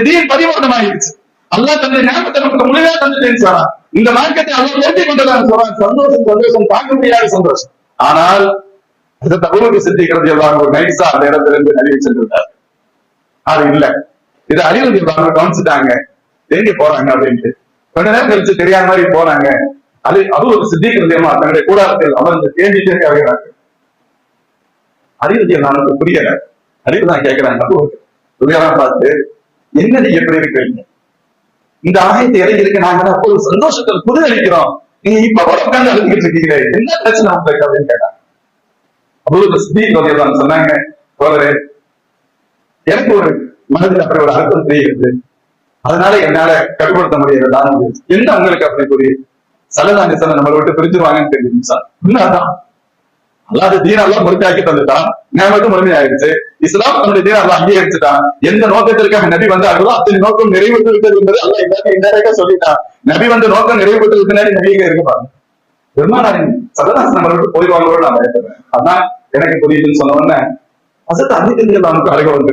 தீன் பரிமாற்றம் ஆயிடுச்சு அல்லா தன்னுடைய ஞாபகத்தை நமக்கு முழுமையா தந்துட்டேன்னு சொல்றான் இந்த மார்க்கத்தை அல்லா நிறுத்தி கொண்டதான் சொல்றான். சந்தோஷம் சந்தோஷம் தாங்க முடியாத சந்தோஷம். ஆனால் அது தகவலுக்கு சித்திக்கிறது எல்லாம் ஒரு நைசா அந்த இடத்துல இருந்து அறிவு சென்றிருந்தார். அது இல்ல. இதை அறிவு அவங்க கவனிச்சுட்டாங்க. எங்க போறாங்க அப்படின்ட்டு. கொஞ்ச நேரம் கழிச்சு தெரியாத மாதிரி போறாங்க அது அது ஒரு சித்திக்கிறதையமா தன்னுடைய கூடாரத்தில் அமர்ந்து தேடிட்டே வருகிறாங்க அறிவு நமக்கு புரியல. அறிவு தான் கேட்கிறாங்க துணியெல்லாம் பார்த்து என்ன நீங்க எப்படி இந்த ஆயத்தை இறங்கி இருக்கு நாங்க அப்போது சந்தோஷத்தில் புதுதளிக்கிறோம் நீங்க இப்ப உட்காந்து அழுதுகிட்டு இருக்கீங்களே என்ன பிரச்சனை உங்களுக்கு அப்படின்னு கேட்டாங்க அவ்வளவு சித்திக் வகையில் சொன்னாங்க சோதரே எனக்கு ஒரு மனதில் அப்படி ஒரு அர்த்தம் தெரிகிறது. அதனால என்னால கட்டுப்படுத்த முடியாது தான் என்ன உங்களுக்கு அப்படி புரியுது? சலதாங்க சார் நம்மளை விட்டு பிரிஞ்சிருவாங்கன்னு தெரியும் சார். உண்மைதான். அல்லாத தீனெல்லாம் முழுமையாக்கி தந்துட்டான் நியமத்தும் முழுமையாயிருச்சு. இஸ்லாம் தன்னுடைய தீன எல்லாம் அங்கீகரிச்சுட்டான். எந்த நோக்கத்திற்காக நபி வந்தார்களோ அத்தனை நோக்கம் நிறைவேற்று விட்டது என்பது அல்ல எல்லாத்தையும் இன்டெரக்டா சொல்லிட்டான். நபி வந்த நோக்கம் நிறைவேற்று பின்னாடி நபிக இருப்பாங்க பெருமானாரின் சதராசன் நம்மளை போய் போயிடுவாங்களோடு நான் பயப்படுறேன். அதான் எனக்கு புரியுதுன்னு சொன்ன உடனே அசத்து தெரிஞ்சு நமக்கு அழக வந்து